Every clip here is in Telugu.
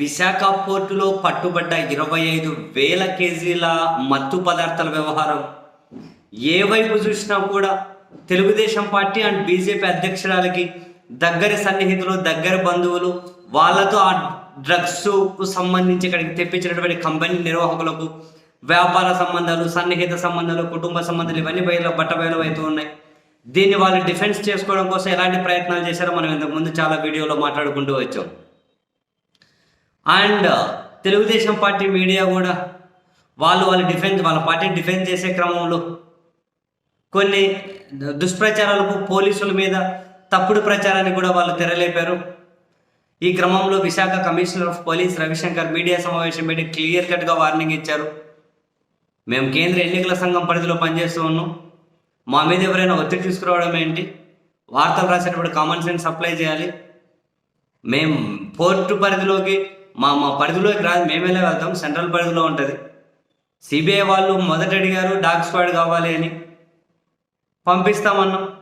విశాఖ పోర్టులో పట్టుబడ్డ ఇరవై ఐదు వేల కేజీల మత్తు పదార్థాల వ్యవహారం. ఏ వైపు చూసినా కూడా తెలుగుదేశం పార్టీ అండ్ బీజేపీ అధ్యక్షురాలకి దగ్గరి సన్నిహితులు దగ్గర బంధువులు వాళ్ళతో ఆ డ్రగ్స్కు సంబంధించి ఇక్కడికి తెప్పించినటువంటి కంపెనీ నిర్వాహకులకు వ్యాపార సంబంధాలు సన్నిహిత సంబంధాలు కుటుంబ సంబంధాలు ఇవన్నీ బయలు బట్ట బయలు అవుతూ ఉన్నాయి. దీన్ని వాళ్ళు డిఫెన్స్ చేసుకోవడం కోసం ఎలాంటి ప్రయత్నాలు చేశారో మనం ఇంతకుముందు చాలా వీడియోలో మాట్లాడుకుంటూ వచ్చాం. అండ్ తెలుగుదేశం పార్టీ మీడియా కూడా వాళ్ళు వాళ్ళు డిఫెన్స్ వాళ్ళ పార్టీని డిఫెన్స్ చేసే క్రమంలో కొన్ని దుష్ప్రచారాలకు పోలీసుల మీద తప్పుడు ప్రచారాన్ని కూడా వాళ్ళు తెరలేపారు. ఈ క్రమంలో Visakha commissioner of police Ravishankar media సమావేశం పెట్టి క్లియర్ కట్గా వార్నింగ్ ఇచ్చారు. మేము కేంద్ర ఎన్నికల సంఘం పరిధిలో పనిచేస్తూ ఉన్నాం. మా మీద ఎవరైనా ఒత్తిడి తీసుకురావడం ఏంటి? వార్తలు రాసేటప్పుడు కామన్ సెన్స్ అప్లై చేయాలి. మేము పోర్టు పరిధిలోకి మా మా పరిధిలోకి రాదు. మేమేలా వెళ్తాం. సెంట్రల్ పరిధిలో ఉంటుంది. సిబిఐ వాళ్ళు మొదట అడిగారు డాగ్ స్క్వాడ్ కావాలి అని. పంపిస్తామన్నాం.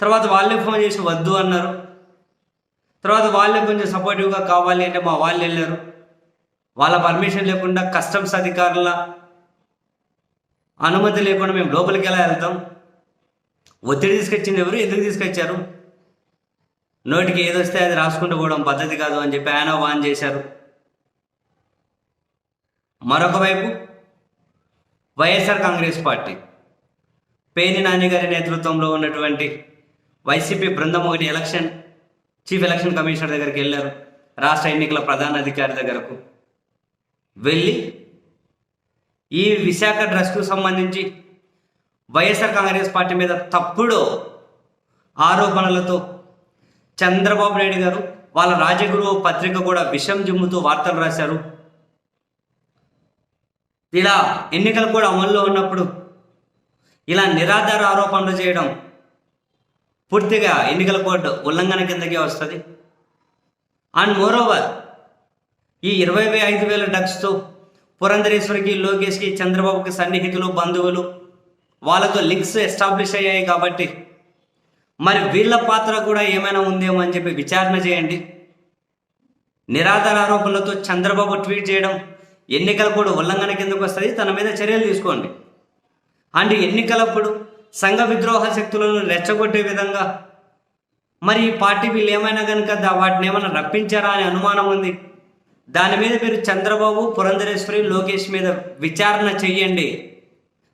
తర్వాత వాళ్ళే ఫోన్ చేసి వద్దు అన్నారు. తర్వాత వాళ్ళే కొంచెం సపోర్టివ్గా కావాలి అంటే మా వాళ్ళు వెళ్ళారు. వాళ్ళ పర్మిషన్ లేకుండా కస్టమ్స్ అధికారుల అనుమతి లేకుండా మేము లోపలికి ఎలా వెళ్తాం? ఒత్తిడి తీసుకొచ్చింది ఎవరు? ఎందుకు తీసుకొచ్చారు? నోటికి ఏదొస్తే అది రాసుకుంటూ పోవడం పద్ధతి కాదు అని చెప్పి ఆయన వాన్ చేశారు. మరొక వైపు వైఎస్ఆర్ కాంగ్రెస్ పార్టీ పేని నాని గారి నేతృత్వంలో ఉన్నటువంటి వైసీపీ బృందం ఒకటి ఎలక్షన్ చీఫ్ ఎలక్షన్ కమిషనర్ దగ్గరికి వెళ్ళారు రాష్ట్ర ఎన్నికల ప్రధాన అధికారి దగ్గరకు. వెళ్ళి ఈ విశాఖ డ్రస్కు సంబంధించి వైఎస్ఆర్ కాంగ్రెస్ పార్టీ మీద తప్పుడు ఆరోపణలతో చంద్రబాబు నాయుడు గారు వాళ్ళ రాజగురు పత్రిక కూడా విషం జిమ్ముతూ వార్తలు రాశారు. ఇలా ఎన్నికలు కూడా అమల్లో ఉన్నప్పుడు ఇలా నిరాధార ఆరోపణలు చేయడం పూర్తిగా ఎన్నికల కోడ్ ఉల్లంఘన కిందకే వస్తుంది. అండ్ మోరోవర్ ఈ ఇరవై వే ఐదు వేల డగ్స్తో పురంధరేశ్వరికి లోకేష్కి చంద్రబాబుకి సన్నిహితులు బంధువులు వాళ్ళతో లింక్స్ ఎస్టాబ్లిష్ అయ్యాయి కాబట్టి మరి వీళ్ళ పాత్ర కూడా ఏమైనా ఉందేమో అని చెప్పి విచారణ చేయండి. నిరాధార ఆరోపణలతో చంద్రబాబు ట్వీట్ చేయడం ఎన్నికల కూడా ఉల్లంఘన కిందకు వస్తుంది? తన మీద చర్యలు తీసుకోండి. అండ్ ఎన్నికలప్పుడు సంఘ విద్రోహ శక్తులను రెచ్చగొట్టే విధంగా మరి ఈ పార్టీ వీళ్ళు ఏమైనా కనుక వాటిని ఏమైనా రప్పించారా అనే అనుమానం ఉంది. దాని మీద మీరు చంద్రబాబు పురంధరేశ్వరి లోకేష్ మీద విచారణ చెయ్యండి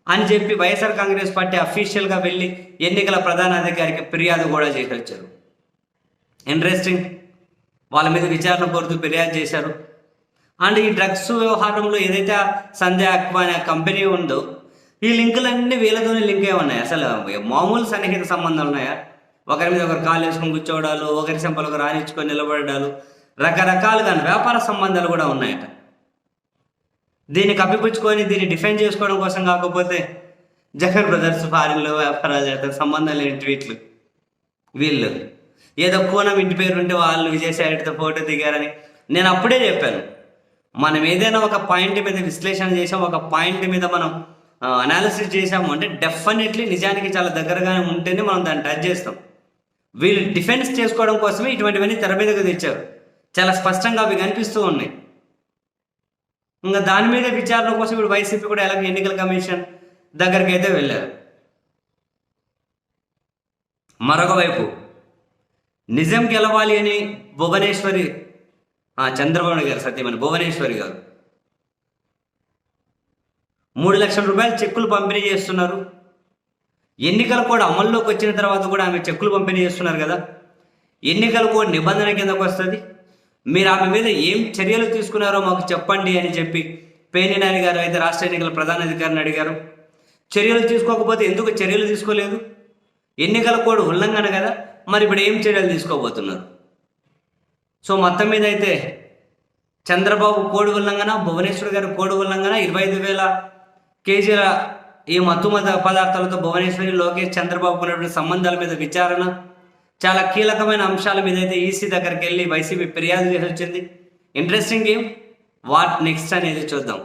అని చెప్పి వైఎస్ఆర్ కాంగ్రెస్ పార్టీ అఫీషియల్గా వెళ్ళి ఎన్నికల ప్రధాన అధికారికి ఫిర్యాదు కూడా చేసి వచ్చారు ఇంట్రెస్టింగ్ వాళ్ళ మీద విచారణ కోరుతూ ఫిర్యాదు చేశారు. అండ్ ఈ డ్రగ్స్ వ్యవహారంలో ఏదైతే ఆ సంధ్య అక్వా అనే కంపెనీ ఉందో ఈ లింకులన్నీ వీళ్ళతోనే లింక్ అయి ఉన్నాయి. అసలు మామూలు సన్నిహిత సంబంధాలు ఉన్నాయా? ఒకరి మీద ఒకరు కాలు వేసుకొని కూర్చోవడాలు ఒకరి చెంపలు ఒకరు రానిచ్చుకొని నిలబడాలు రకరకాలుగా వ్యాపార సంబంధాలు కూడా ఉన్నాయట. దీన్ని కప్పిపుచ్చుకొని దీన్ని డిఫెండ్ చేసుకోవడం కోసం కాకపోతే జగన్ బ్రదర్స్ ఫారిన్లో వ్యాపారాలు చేస్తారు. సంబంధం లేని ట్వీట్లు. వీళ్ళు. ఏదో కోణం ఇంటి పేరు ఉంటే వాళ్ళు విజయసాయితో ఫోటో దిగారని నేను అప్పుడే చెప్పాను. మనం ఏదైనా ఒక పాయింట్ మీద విశ్లేషణ చేసాం ఒక పాయింట్ మీద మనం అనాలిసిస్ చేసాము అంటే డెఫినెట్లీ నిజానికి చాలా దగ్గరగానే ఉంటేనే మనం దాన్ని టచ్ చేస్తాం. వీళ్ళు డిఫెన్స్ చేసుకోవడం కోసమే ఇటువంటివన్నీ తెర మీదకు తెచ్చారు. చాలా స్పష్టంగా అవి కనిపిస్తూ ఉన్నాయి. ఇంకా దాని మీద విచారణ కోసం ఇప్పుడు వైసీపీ కూడా ఎలాగ ఎన్నికల కమిషన్ దగ్గరికి అయితే వెళ్ళారు. మరొక వైపు నిజం గెలవాలి అని భువనేశ్వరి చంద్రబాబు గారు సత్యమని భువనేశ్వరి గారు. మూడు లక్షల రూపాయలు చెక్కులు పంపిణీ చేస్తున్నారు. ఎన్నికలు కూడా అమల్లోకి వచ్చిన తర్వాత కూడా ఆమె చెక్కులు పంపిణీ చేస్తున్నారు కదా. ఎన్నికల కూడా నిబంధన కిందకు వస్తుంది. మీరు ఆమె మీద ఏం చర్యలు తీసుకున్నారో మాకు చెప్పండి అని చెప్పి పేనినాని గారు అయితే రాష్ట్ర ఎన్నికల ప్రధాన అధికారిని అడిగారు. చర్యలు తీసుకోకపోతే ఎందుకు చర్యలు తీసుకోలేదు? ఎన్నికల కోడ్ ఉల్లంఘన కదా మరి ఇప్పుడు ఏం చర్యలు తీసుకోబోతున్నారు? సో మొత్తం మీద అయితే చంద్రబాబు కోడి ఉల్లంఘన భువనేశ్వర్ గారి కోడి ఉల్లంఘన ఇరవై ఐదు వేల కేజీల ఈ మత్తు పదార్థాలతో భువనేశ్వరి లోకేష్ చంద్రబాబు ఉన్నటువంటి సంబంధాల మీద విచారణ చాలా కీలకమైన అంశాల మీద అయితే ఈసీ దగ్గరికి వెళ్ళి వైసీపీ ఫిర్యాదు చేసి వచ్చింది. ఇంట్రెస్టింగ్ గేమ్ వాట్ నెక్స్ట్ అనేది చూద్దాం.